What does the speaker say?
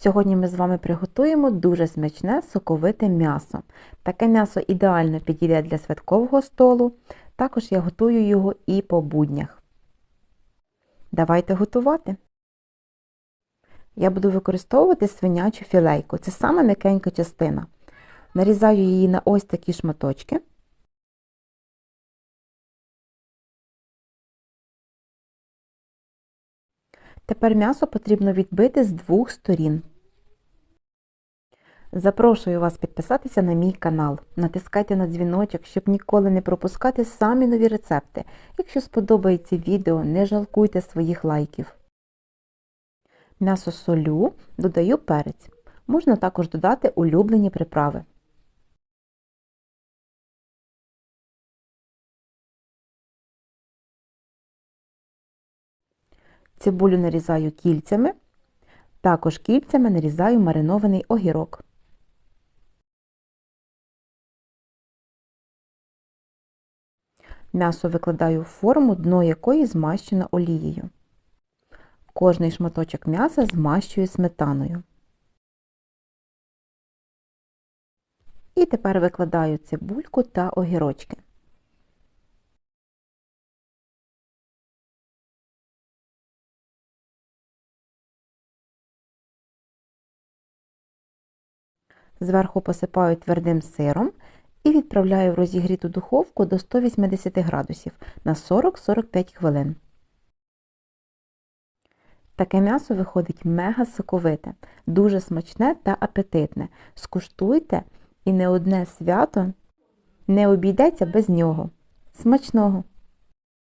Сьогодні ми з вами приготуємо дуже смачне соковите м'ясо. Таке м'ясо ідеально підійде для святкового столу, також я готую його і по буднях. Давайте готувати. Я буду використовувати свинячу філейку. Це саме м'якенька частина. Нарізаю її на ось такі шматочки. Тепер м'ясо потрібно відбити з двох сторін. Запрошую вас підписатися на мій канал. Натискайте на дзвіночок, щоб ніколи не пропускати самі нові рецепти. Якщо сподобається відео, не жалкуйте своїх лайків. М'ясо солю, додаю перець. Можна також додати улюблені приправи. Цибулю нарізаю кільцями. Також кільцями нарізаю маринований огірок. М'ясо викладаю в форму, дно якої змащено олією. Кожний шматочок м'яса змащую сметаною. І тепер викладаю цибульку та огірочки. Зверху посипаю твердим сиром і відправляю в розігріту духовку до 180 градусів на 40-45 хвилин. Таке м'ясо виходить мега соковите, дуже смачне та апетитне. Скуштуйте і не одне свято не обійдеться без нього. Смачного!